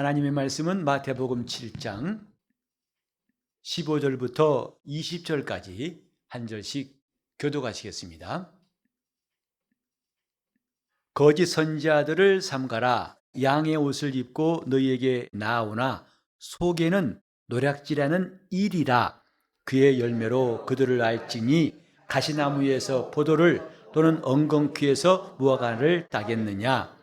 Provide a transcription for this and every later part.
하나님의 말씀은 마태복음 7장 15절부터 20절까지 한 절씩 교도하시겠습니다. 거짓 선지자들을 삼가라. 양의 옷을 입고 너희에게 나오나 속에는 노략질하는 일이라. 그의 열매로 그들을 알지니 가시나무에서 포도를 또는 엉겅퀴에서 무화과를 따겠느냐?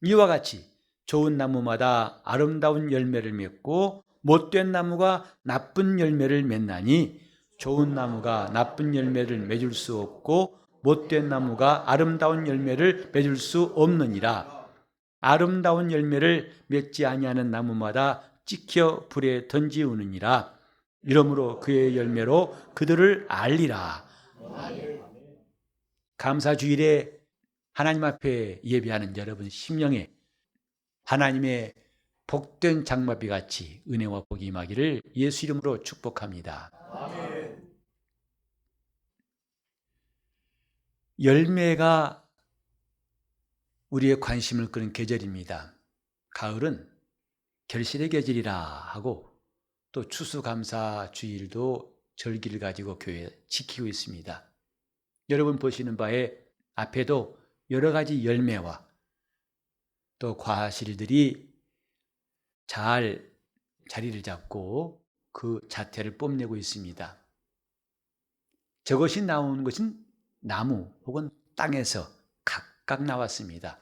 이와 같이 좋은 나무마다 아름다운 열매를 맺고 못된 나무가 나쁜 열매를 맺나니 좋은 나무가 나쁜 열매를 맺을 수 없고 못된 나무가 아름다운 열매를 맺을 수 없느니라. 아름다운 열매를 맺지 아니하는 나무마다 찍혀 불에 던지우느니라. 이러므로 그의 열매로 그들을 알리라. 감사 주일에 하나님 앞에 예배하는 여러분 심령에 하나님의 복된 장마비 같이 은혜와 복이 임하기를 예수 이름으로 축복합니다. 열매가 우리의 관심을 끄는 계절입니다. 가을은 결실의 계절이라 하고 또 추수감사 주일도 절기를 가지고 교회 지키고 있습니다. 여러분 보시는 바에 앞에도 여러 가지 열매와 또 과실들이 잘 자리를 잡고 그 자태를 뽐내고 있습니다. 저것이 나오는 것은 나무 혹은 땅에서 각각 나왔습니다.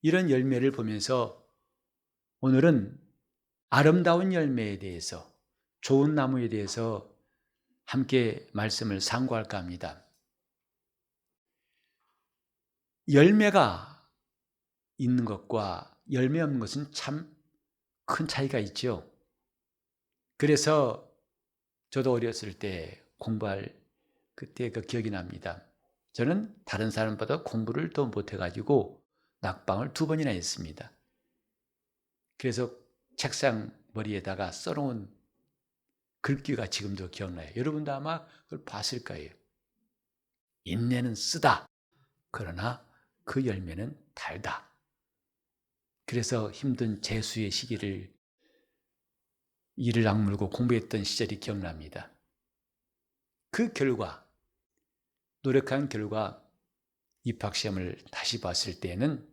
이런 열매를 보면서 오늘은 아름다운 열매에 대해서 좋은 나무에 대해서 함께 말씀을 상고할까 합니다. 열매가 있는 것과 열매 없는 것은 참 큰 차이가 있죠. 그래서 저도 어렸을 때 공부할 그때 그 기억이 납니다. 저는 다른 사람보다 공부를 더 못해가지고 낙방을 두 번이나 했습니다. 그래서 책상 머리에다가 써놓은 글귀가 지금도 기억나요. 여러분도 아마 그걸 봤을 거예요. 인내는 쓰다. 그러나 그 열매는 달다. 그래서 힘든 재수의 시기를 이를 악물고 공부했던 시절이 기억납니다. 그 결과, 노력한 결과 입학시험을 다시 봤을 때에는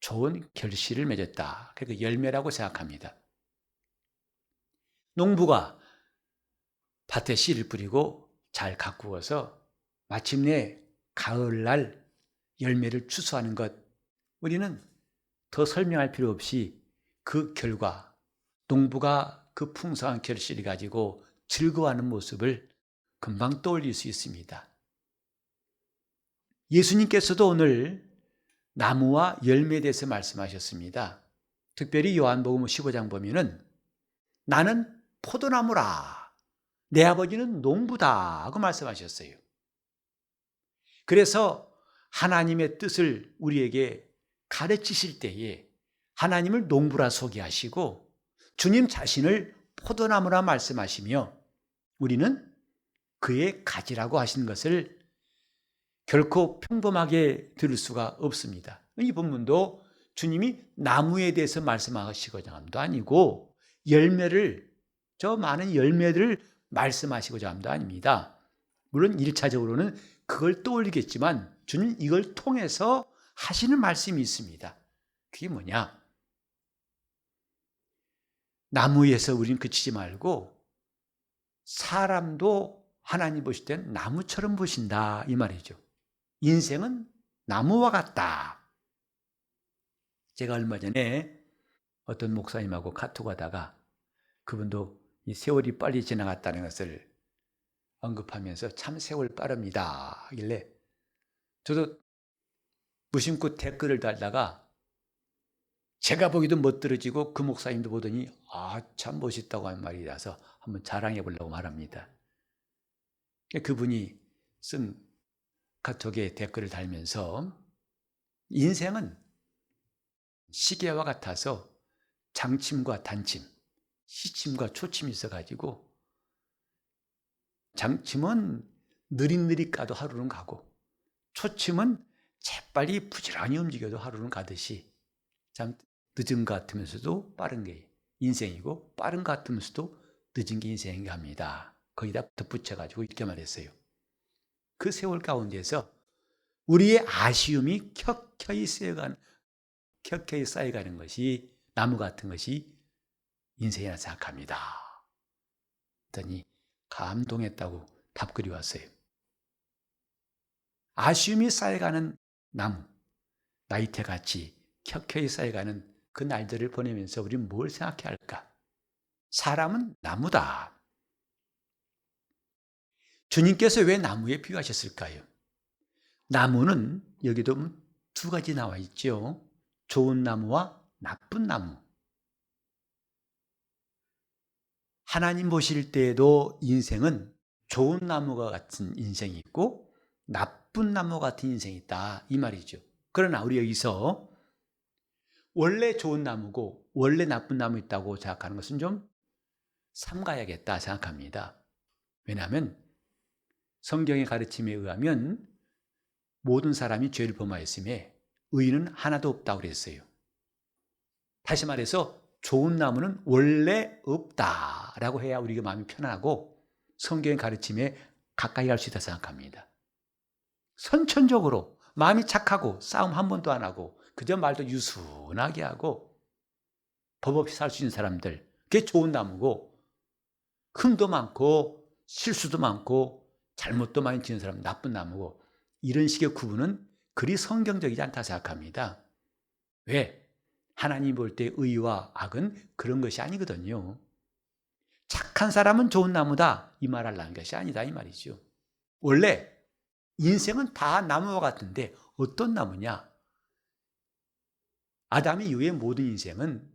좋은 결실을 맺었다. 그러니까 열매라고 생각합니다. 농부가 밭에 씨를 뿌리고 잘 가꾸어서 마침내 가을날 열매를 추수하는 것, 우리는 더 설명할 필요 없이 그 결과, 농부가 그 풍성한 결실을 가지고 즐거워하는 모습을 금방 떠올릴 수 있습니다. 예수님께서도 오늘 나무와 열매에 대해서 말씀하셨습니다. 특별히 요한복음 15장 보면은 나는 포도나무라. 내 아버지는 농부다. 하고 말씀하셨어요. 그래서 하나님의 뜻을 우리에게 가르치실 때에 하나님을 농부라 소개하시고 주님 자신을 포도나무라 말씀하시며 우리는 그의 가지라고 하신 것을 결코 평범하게 들을 수가 없습니다. 이 본문도 주님이 나무에 대해서 말씀하시고자 함도 아니고 열매를 저 많은 열매들을 말씀하시고자 함도 아닙니다. 물론 1차적으로는 그걸 떠올리겠지만 주님 이걸 통해서 하시는 말씀이 있습니다. 그게 뭐냐? 나무에서 우리는 그치지 말고 사람도 하나님 보실 땐 나무처럼 보신다 이 말이죠. 인생은 나무와 같다. 제가 얼마 전에 어떤 목사님하고 카톡하다가 그분도 이 세월이 빨리 지나갔다는 것을 언급하면서 참 세월 빠릅니다. 하길래 저도 무심코 댓글을 달다가 제가 보기도 멋들어지고 그 목사님도 보더니 아 참 멋있다고 한 말이라서 한번 자랑해 보려고 말합니다. 그분이 쓴 카톡에 댓글을 달면서 인생은 시계와 같아서 장침과 단침, 시침과 초침이 있어가지고 장침은 느릿느릿 가도 하루는 가고 초침은 재빨리 부지런히 움직여도 하루는 가듯이 참 늦은 것 같으면서도 빠른 게 인생이고 빠른 것 같으면서도 늦은 게 인생인가 합니다. 거기다 덧붙여가지고 이렇게 말했어요. 그 세월 가운데서 우리의 아쉬움이 켜켜이 쌓여가는, 켜켜이 쌓여가는 것이 나무 같은 것이 인생이라 생각합니다. 했더니 감동했다고 답글이 왔어요. 아쉬움이 쌓여가는 나무, 나이테 같이 켜켜이 쌓여가는 그 날들을 보내면서 우리는 뭘 생각해야 할까? 사람은 나무다. 주님께서 왜 나무에 비유하셨을까요? 나무는 여기도 두 가지 나와 있죠. 좋은 나무와 나쁜 나무. 하나님 보실 때에도 인생은 좋은 나무가 같은 인생이 있고 나쁜 나무 같은 인생이 있다. 이 말이죠. 그러나 우리 여기서 원래 좋은 나무고 원래 나쁜 나무 있다고 생각하는 것은 좀 삼가야겠다 생각합니다. 왜냐하면 성경의 가르침에 의하면 모든 사람이 죄를 범하였음에 의인은 하나도 없다고 그랬어요. 다시 말해서 좋은 나무는 원래 없다라고 해야 우리가 마음이 편하고 성경의 가르침에 가까이 갈 수 있다 생각합니다. 선천적으로 마음이 착하고 싸움 한 번도 안 하고 그저 말도 유순하게 하고 법 없이 살 수 있는 사람들 그게 좋은 나무고 흠도 많고 실수도 많고 잘못도 많이 지는 사람 나쁜 나무고 이런 식의 구분은 그리 성경적이지 않다 생각합니다. 왜? 하나님 볼 때 의와 악은 그런 것이 아니거든요. 착한 사람은 좋은 나무다 이 말하려는 것이 아니다 이 말이죠. 원래 인생은 다 나무와 같은데 어떤 나무냐? 아담 이후의 모든 인생은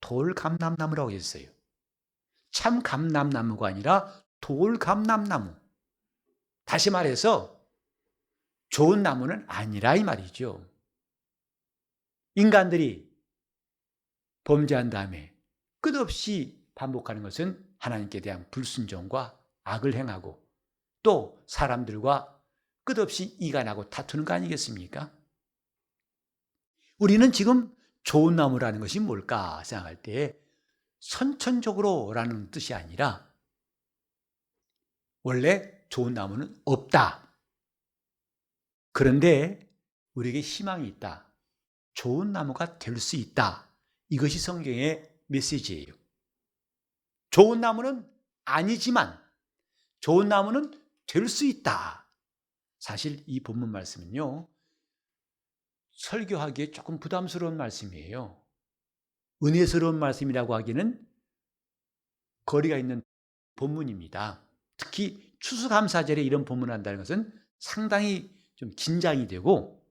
돌 감람나무라고 했어요. 참 감람나무가 아니라 돌 감람나무. 다시 말해서 좋은 나무는 아니라 이 말이죠. 인간들이 범죄한 다음에 끝없이 반복하는 것은 하나님께 대한 불순종과 악을 행하고 또 사람들과 끝없이 이간하고 다투는 거 아니겠습니까? 우리는 지금 좋은 나무라는 것이 뭘까 생각할 때 선천적으로라는 뜻이 아니라 원래 좋은 나무는 없다. 그런데 우리에게 희망이 있다. 좋은 나무가 될 수 있다. 이것이 성경의 메시지예요. 좋은 나무는 아니지만 좋은 나무는 될 수 있다. 사실 이 본문 말씀은요. 설교하기에 조금 부담스러운 말씀이에요. 은혜스러운 말씀이라고 하기는 거리가 있는 본문입니다. 특히 추수감사절에 이런 본문을 한다는 것은 상당히 좀 긴장이 되고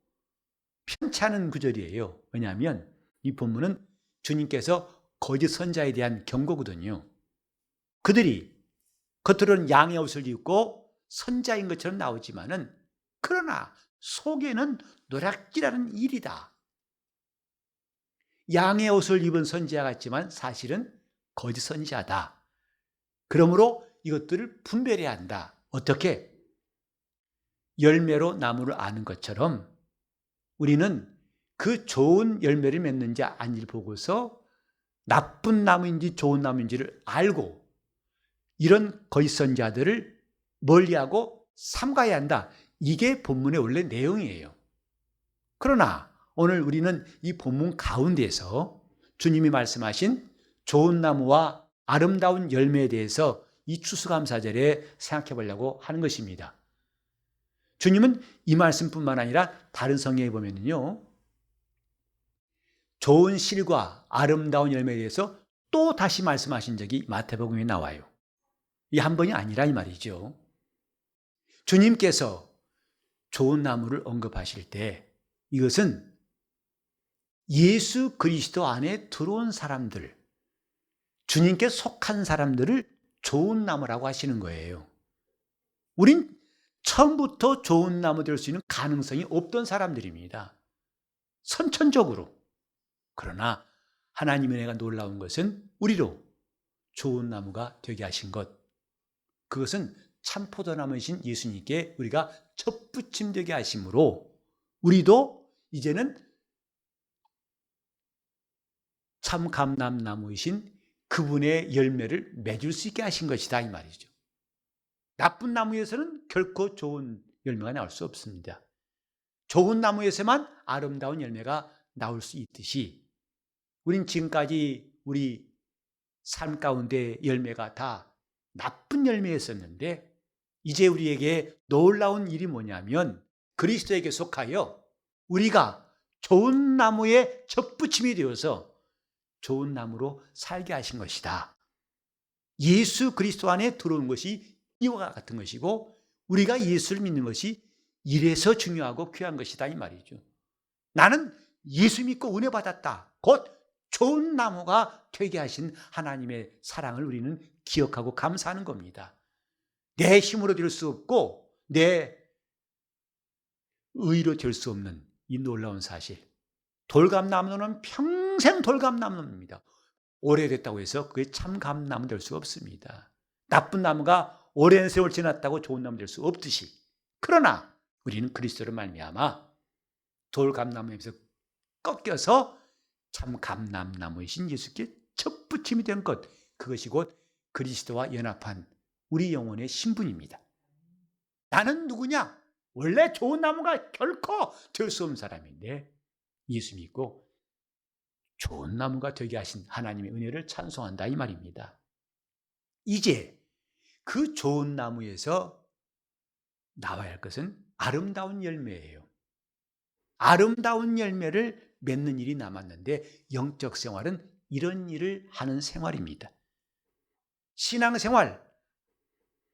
편치 않은 구절이에요. 왜냐하면 이 본문은 주님께서 거짓 선자에 대한 경고거든요. 그들이 겉으로는 양의 옷을 입고 선자인 것처럼 나오지만은 그러나 속에는 노략질하는 일이다. 양의 옷을 입은 선지자 같지만 사실은 거짓 선지자다. 그러므로 이것들을 분별해야 한다. 어떻게? 열매로 나무를 아는 것처럼 우리는 그 좋은 열매를 맺는지 아닌지를 보고서 나쁜 나무인지 좋은 나무인지를 알고 이런 거짓 선자들을 멀리하고 삼가야 한다. 이게 본문의 원래 내용이에요. 그러나 오늘 우리는 이 본문 가운데서 주님이 말씀하신 좋은 나무와 아름다운 열매에 대해서 이 추수감사절에 생각해 보려고 하는 것입니다. 주님은 이 말씀뿐만 아니라 다른 성경에 보면요. 좋은 실과 아름다운 열매에 대해서 또 다시 말씀하신 적이 마태복음에 나와요. 이 한 번이 아니라 이 말이죠. 주님께서 좋은 나무를 언급하실 때 이것은 예수 그리스도 안에 들어온 사람들, 주님께 속한 사람들을 좋은 나무라고 하시는 거예요. 우린 처음부터 좋은 나무 될 수 있는 가능성이 없던 사람들입니다. 선천적으로. 그러나 하나님의 은혜가 놀라운 것은 우리로 좋은 나무가 되게 하신 것. 그것은 참 포도나무이신 예수님께 우리가 첫부침되게 하심으로 우리도 이제는 참 감람나무이신 그분의 열매를 맺을 수 있게 하신 것이다 이 말이죠. 나쁜 나무에서는 결코 좋은 열매가 나올 수 없습니다. 좋은 나무에서만 아름다운 열매가 나올 수 있듯이 우린 지금까지 우리 삶 가운데 열매가 다 나쁜 열매였었는데 이제 우리에게 놀라운 일이 뭐냐면 그리스도에게 속하여 우리가 좋은 나무에 접붙임이 되어서 좋은 나무로 살게 하신 것이다. 예수 그리스도 안에 들어오는 것이 이와 같은 것이고 우리가 예수를 믿는 것이 이래서 중요하고 귀한 것이다 이 말이죠. 나는 예수 믿고 은혜 받았다. 곧 좋은 나무가 되게 하신 하나님의 사랑을 우리는 기억하고 감사하는 겁니다. 내 힘으로 될 수 없고 내 의로 될 수 없는 이 놀라운 사실. 돌감나무는 평생 돌감나무입니다. 오래됐다고 해서 그게 참 감나무 될 수 없습니다. 나쁜 나무가 오랜 세월 지났다고 좋은 나무 될 수 없듯이. 그러나 우리는 그리스도를 말미암아 돌감나무에서 꺾여서 참 감람나무이신 예수께 첫 붙임이 된 것. 그것이 곧 그리스도와 연합한 우리 영혼의 신분입니다. 나는 누구냐? 원래 좋은 나무가 결코 될 수 없는 사람인데 예수 믿고 좋은 나무가 되게 하신 하나님의 은혜를 찬송한다 이 말입니다. 이제 그 좋은 나무에서 나와야 할 것은 아름다운 열매예요. 아름다운 열매를 맺는 일이 남았는데 영적 생활은 이런 일을 하는 생활입니다. 신앙 생활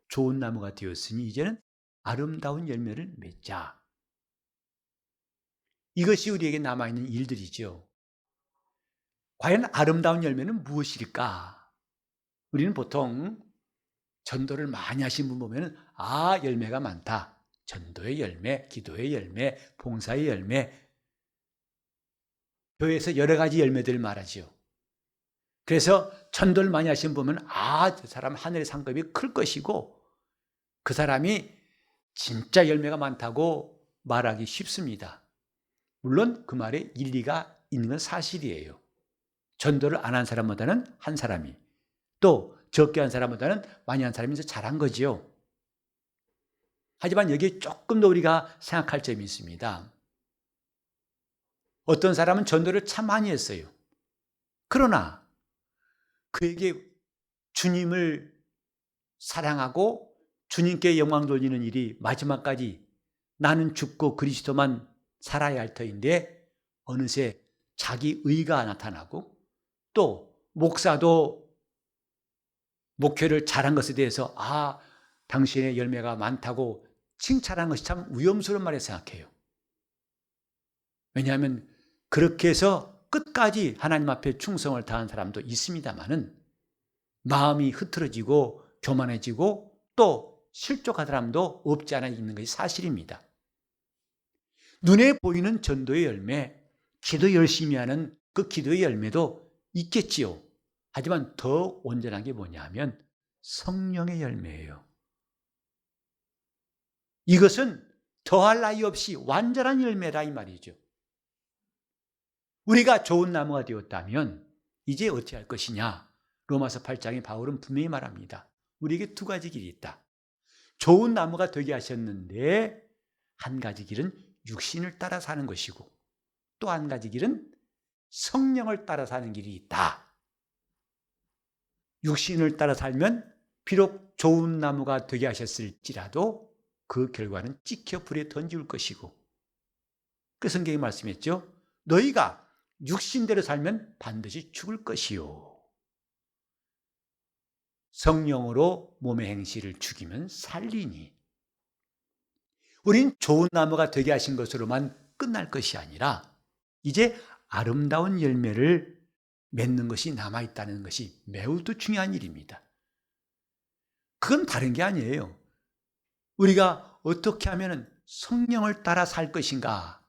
좋은 나무가 되었으니 이제는 아름다운 열매를 맺자. 이것이 우리에게 남아있는 일들이죠. 과연 아름다운 열매는 무엇일까? 우리는 보통 전도를 많이 하신 분 보면 아 열매가 많다. 전도의 열매, 기도의 열매, 봉사의 열매, 교회에서 여러 가지 열매들을 말하지요. 그래서 전도를 많이 하신 분 보면 아, 저 사람 하늘의 상급이 클 것이고 그 사람이 진짜 열매가 많다고 말하기 쉽습니다. 물론 그 말에 일리가 있는 건 사실이에요. 전도를 안 한 사람보다는 한 사람이 또 적게 한 사람보다는 많이 한 사람이 더 잘한 거지요. 하지만 여기에 조금 더 우리가 생각할 점이 있습니다. 어떤 사람은 전도를 참 많이 했어요. 그러나 그에게 주님을 사랑하고 주님께 영광 돌리는 일이 마지막까지 나는 죽고 그리스도만 살아야 할 터인데 어느새 자기 의가 나타나고 또 목사도 목회를 잘한 것에 대해서 아 당신의 열매가 많다고 칭찬한 것이 참 위험스러운 말에 생각해요. 왜냐하면 그렇게 해서 끝까지 하나님 앞에 충성을 다한 사람도 있습니다만은 마음이 흐트러지고 교만해지고 또 실족한 사람도 없지 않아 있는 것이 사실입니다. 눈에 보이는 전도의 열매, 기도 열심히 하는 그 기도의 열매도 있겠지요. 하지만 더 온전한 게 뭐냐면 성령의 열매예요. 이것은 더할 나위 없이 완전한 열매라 이 말이죠. 우리가 좋은 나무가 되었다면 이제 어떻게 할 것이냐? 로마서 8장에 바울은 분명히 말합니다. 우리에게 두 가지 길이 있다. 좋은 나무가 되게 하셨는데 한 가지 길은 육신을 따라 사는 것이고 또 한 가지 길은 성령을 따라 사는 길이 있다. 육신을 따라 살면 비록 좋은 나무가 되게 하셨을지라도 그 결과는 찍혀 불에 던질 것이고 그 성경이 말씀했죠. 너희가 육신대로 살면 반드시 죽을 것이요. 성령으로 몸의 행실을 죽이면 살리니. 우린 좋은 나무가 되게 하신 것으로만 끝날 것이 아니라 이제 아름다운 열매를 맺는 것이 남아 있다는 것이 매우도 중요한 일입니다. 그건 다른 게 아니에요. 우리가 어떻게 하면 성령을 따라 살 것인가?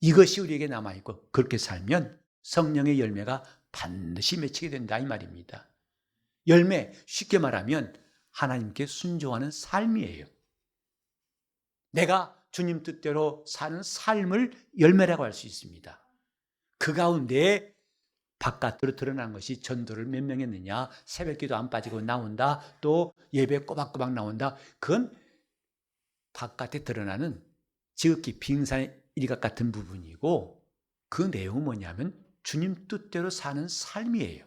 이것이 우리에게 남아 있고, 그렇게 살면 성령의 열매가 반드시 맺히게 된다. 이 말입니다. 열매, 쉽게 말하면 하나님께 순종하는 삶이에요. 내가 주님 뜻대로 사는 삶을 열매라고 할 수 있습니다. 그 가운데 바깥으로 드러난 것이 전도를 몇 명 했느냐, 새벽기도 안 빠지고 나온다, 또 예배 꼬박꼬박 나온다. 그건 바깥에 드러나는 지극히 빙산의 일각 같은 부분이고 그 내용은 뭐냐면 주님 뜻대로 사는 삶이에요.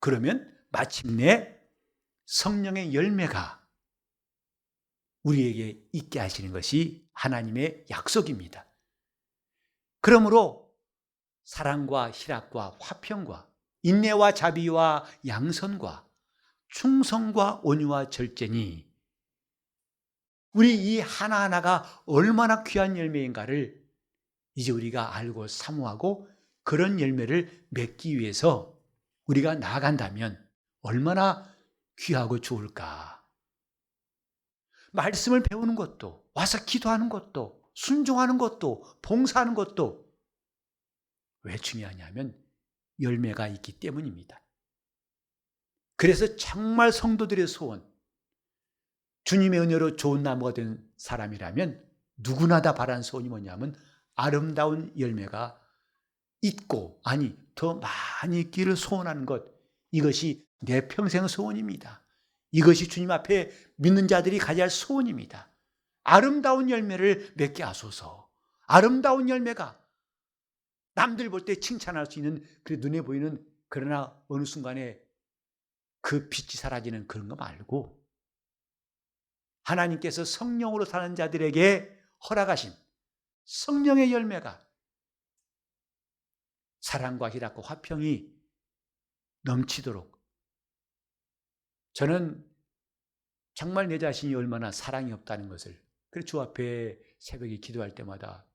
그러면 마침내 성령의 열매가 우리에게 있게 하시는 것이 하나님의 약속입니다. 그러므로 사랑과 희락과 화평과 인내와 자비와 양선과 충성과 온유와 절제니 우리 이 하나하나가 얼마나 귀한 열매인가를 이제 우리가 알고 사모하고 그런 열매를 맺기 위해서 우리가 나아간다면 얼마나 귀하고 좋을까. 말씀을 배우는 것도, 와서 기도하는 것도, 순종하는 것도, 봉사하는 것도 왜 중요하냐면 열매가 있기 때문입니다. 그래서 정말 성도들의 소원, 주님의 은혜로 좋은 나무가 된 사람이라면 누구나 다 바란 소원이 뭐냐면 아름다운 열매가 있고, 아니, 더 많이 있기를 소원하는 것. 이것이 내 평생 소원입니다. 이것이 주님 앞에 믿는 자들이 가져야 할 소원입니다. 아름다운 열매를 맺게 하소서. 아름다운 열매가 남들 볼 때 칭찬할 수 있는 그 눈에 보이는 그러나 어느 순간에 그 빛이 사라지는 그런 거 말고 하나님께서 성령으로 사는 자들에게 허락하신 성령의 열매가 사랑과 희락과 화평이 넘치도록 저는 정말 내 자신이 얼마나 사랑이 없다는 것을 그래서 주 앞에 새벽에 기도할 때마다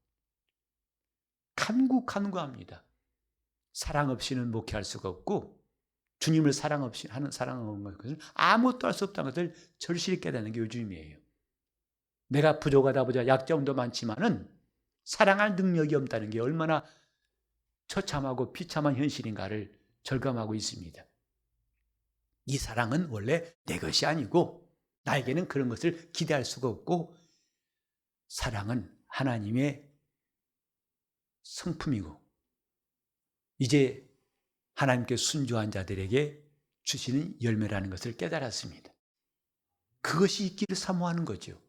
간구 간구합니다. 사랑 없이는 목회할 수가 없고 주님을 사랑 없이 하는 사랑 없는 것은 아무것도 할 수 없다는 것을 절실히 깨닫는 게 요즘이에요. 내가 부족하다 보자 약점도 많지만은 사랑할 능력이 없다는 게 얼마나 처참하고 비참한 현실인가를 절감하고 있습니다. 이 사랑은 원래 내 것이 아니고 나에게는 그런 것을 기대할 수가 없고 사랑은 하나님의 성품이고 이제 하나님께 순종한 자들에게 주시는 열매라는 것을 깨달았습니다. 그것이 있기를 사모하는 거죠.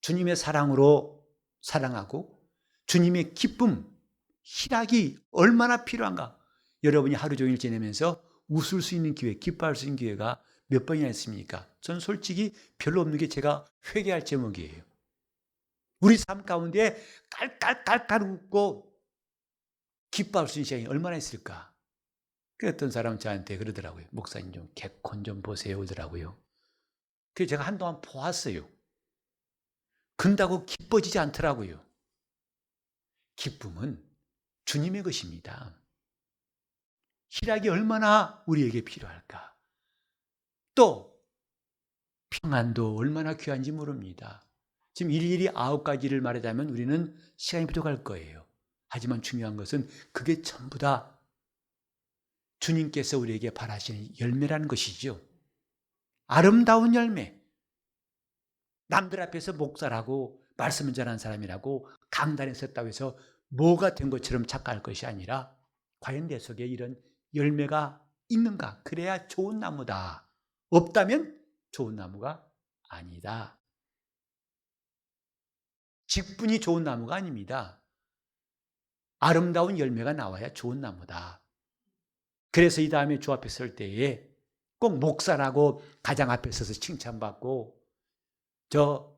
주님의 사랑으로 사랑하고 주님의 기쁨, 희락이 얼마나 필요한가. 여러분이 하루 종일 지내면서 웃을 수 있는 기회, 기뻐할 수 있는 기회가 몇 번이나 있습니까? 전 솔직히 별로 없는 게 제가 회개할 제목이에요. 우리 삶 가운데 깔깔깔깔 웃고 기뻐할 수 있는 시간이 얼마나 있을까? 그랬던 사람 저한테 그러더라고요. 목사님 좀 개콘 좀 보세요. 그러더라고요. 그래서 제가 한동안 보았어요. 근다고 기뻐지지 않더라고요. 기쁨은 주님의 것입니다. 희락이 얼마나 우리에게 필요할까? 또 평안도 얼마나 귀한지 모릅니다. 지금 일일이 아홉 가지를 말하자면 우리는 시간이 부족할 거예요. 하지만 중요한 것은 그게 전부 다 주님께서 우리에게 바라시는 열매라는 것이죠. 아름다운 열매. 남들 앞에서 목사라고 말씀을 전한 사람이라고 강단에 섰다고 해서 뭐가 된 것처럼 착각할 것이 아니라 과연 내 속에 이런 열매가 있는가? 그래야 좋은 나무다. 없다면 좋은 나무가 아니다. 직분이 좋은 나무가 아닙니다. 아름다운 열매가 나와야 좋은 나무다. 그래서 이 다음에 주 앞에 설 때에 꼭 목사라고 가장 앞에 서서 칭찬받고 저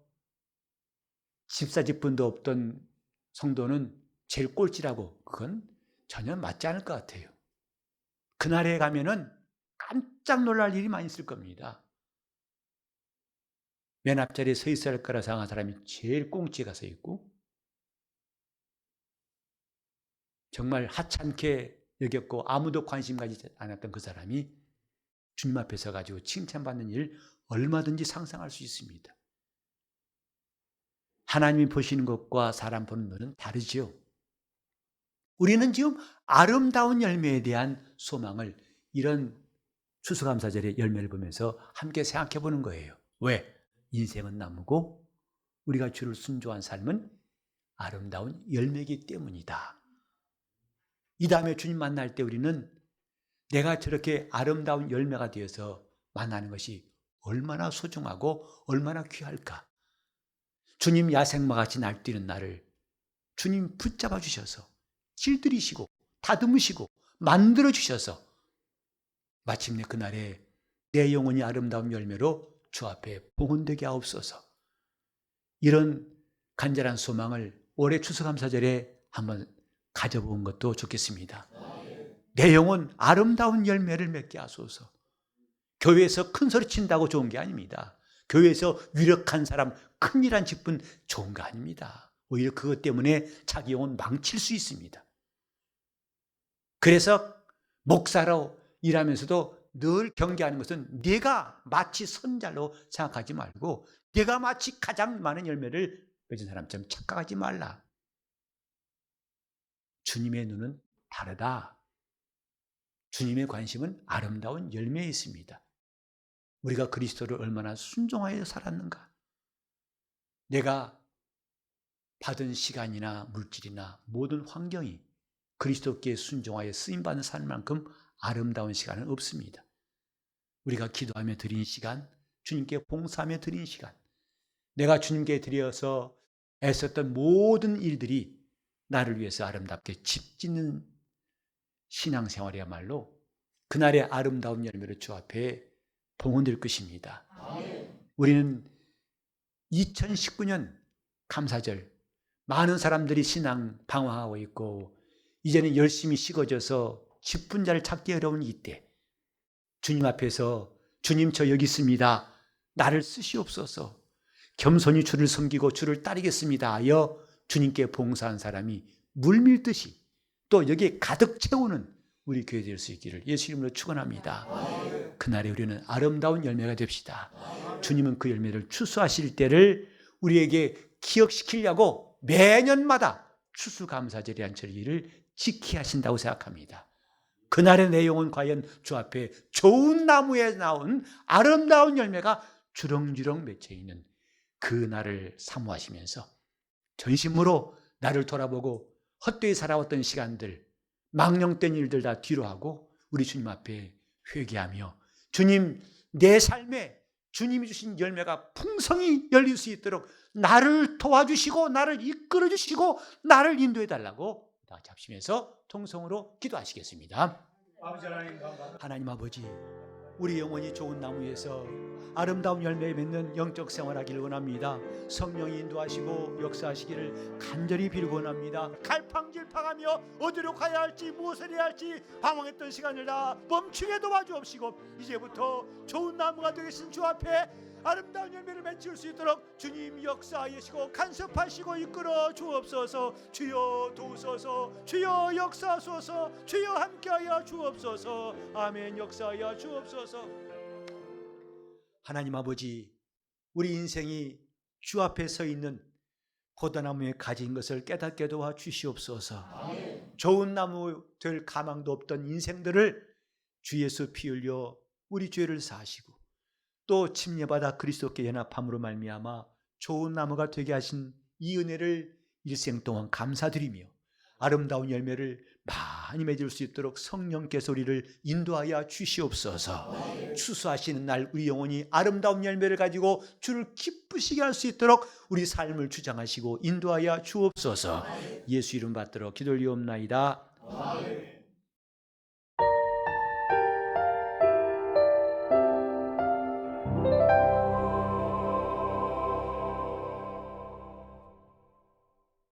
집사 직분도 없던 성도는 제일 꼴찌라고 그건 전혀 맞지 않을 것 같아요. 그날에 가면은 깜짝 놀랄 일이 많이 있을 겁니다. 맨 앞자리에 서 있어야 할 거라 생각한 사람이 제일 꽁찌에 가서 있고 정말 하찮게 여겼고 아무도 관심 가지지 않았던 그 사람이 주님 앞에 서가지고 칭찬받는 일 얼마든지 상상할 수 있습니다. 하나님이 보시는 것과 사람 보는 것은 다르지요. 우리는 지금 아름다운 열매에 대한 소망을 이런 추수감사절의 열매를 보면서 함께 생각해 보는 거예요. 왜? 인생은 나무고 우리가 주를 순종한 삶은 아름다운 열매이기 때문이다. 이 다음에 주님 만날 때 우리는 내가 저렇게 아름다운 열매가 되어서 만나는 것이 얼마나 소중하고 얼마나 귀할까. 주님 야생마 같이 날뛰는 나를 주님 붙잡아 주셔서 길들이시고 다듬으시고 만들어 주셔서 마침내 그날에 내 영혼이 아름다운 열매로 주 앞에 봉헌되게 하옵소서. 이런 간절한 소망을 올해 추수감사절에 한번 가져본 것도 좋겠습니다. 내 영혼 아름다운 열매를 맺게 하소서. 교회에서 큰 소리 친다고 좋은 게 아닙니다. 교회에서 유력한 사람 큰일한 직분 좋은 거 아닙니다. 오히려 그것 때문에 자기 영혼 망칠 수 있습니다. 그래서 목사로 일하면서도 늘 경계하는 것은 내가 마치 선잘로 생각하지 말고 내가 마치 가장 많은 열매를 맺은 사람처럼 착각하지 말라. 주님의 눈은 다르다. 주님의 관심은 아름다운 열매에 있습니다. 우리가 그리스도를 얼마나 순종하여 살았는가? 내가 받은 시간이나 물질이나 모든 환경이 그리스도께 순종하여 쓰임받는 삶만큼 아름다운 시간은 없습니다. 우리가 기도하며 드린 시간, 주님께 봉사하며 드린 시간, 내가 주님께 드려서 애썼던 모든 일들이 나를 위해서 아름답게 집 짓는 신앙생활이야말로 그날의 아름다운 열매를 주 앞에 봉헌될 것입니다. 우리는 2019년 감사절 많은 사람들이 신앙 방황하고 있고 이제는 열심히 식어져서 직분자를 찾기 어려운 이때 주님 앞에서 주님 저 여기 있습니다. 나를 쓰시옵소서. 겸손히 주를 섬기고 주를 따르겠습니다. 하여 주님께 봉사한 사람이 물밀듯이 또 여기에 가득 채우는 우리 교회 될 수 있기를 예수 이름으로 축원합니다. 그날에 우리는 아름다운 열매가 됩시다. 주님은 그 열매를 추수하실 때를 우리에게 기억시키려고 매년마다 추수감사절이란 절기를 지키 하신다고 생각합니다. 그날의 내용은 과연 주 앞에 좋은 나무에 나온 아름다운 열매가 주렁주렁 맺혀 있는 그 날을 사모하시면서 전심으로 나를 돌아보고 헛되이 살아왔던 시간들, 망령된 일들 다 뒤로 하고 우리 주님 앞에 회개하며 주님 내 삶에 주님이 주신 열매가 풍성히 열릴 수 있도록 나를 도와주시고 나를 이끌어 주시고 나를 인도해 달라고 다 잡시면서 통성으로 기도하시겠습니다. 하나님 아버지, 우리 영혼이 좋은 나무에서 아름다운 열매 맺는 영적 생활하기를 원합니다. 성령이 인도하시고 역사하시기를 간절히 빌고 원합니다. 갈팡질팡하며 어디로 가야 할지 무엇을 해야 할지 방황했던 시간을 다 멈추게 도와주옵시고 이제부터 좋은 나무가 되신 주 앞에 아름다운 열매를 맺을 수 있도록 주님 역사하시고 간섭하시고 이끌어 주옵소서. 주여 도우소서. 주여 역사하소서. 주여 함께하여 주옵소서. 아멘. 역사하여 주옵소서. 하나님 아버지 우리 인생이 주 앞에 서 있는 포도나무에 가진 것을 깨닫게 도와 주시옵소서. 좋은 나무 될 가망도 없던 인생들을 주 예수 피 흘려 우리 죄를 사하시고 또 침례받아 그리스도께 연합함으로 말미암아 좋은 나무가 되게 하신 이 은혜를 일생 동안 감사드리며 아름다운 열매를 많이 맺을 수 있도록 성령께서 우리를 인도하여 주시옵소서. 추수하시는 날 우리 영혼이 아름다운 열매를 가지고 주를 기쁘시게 할 수 있도록 우리 삶을 주장하시고 인도하여 주옵소서. 예수 이름 받들어 기도리옵나이다.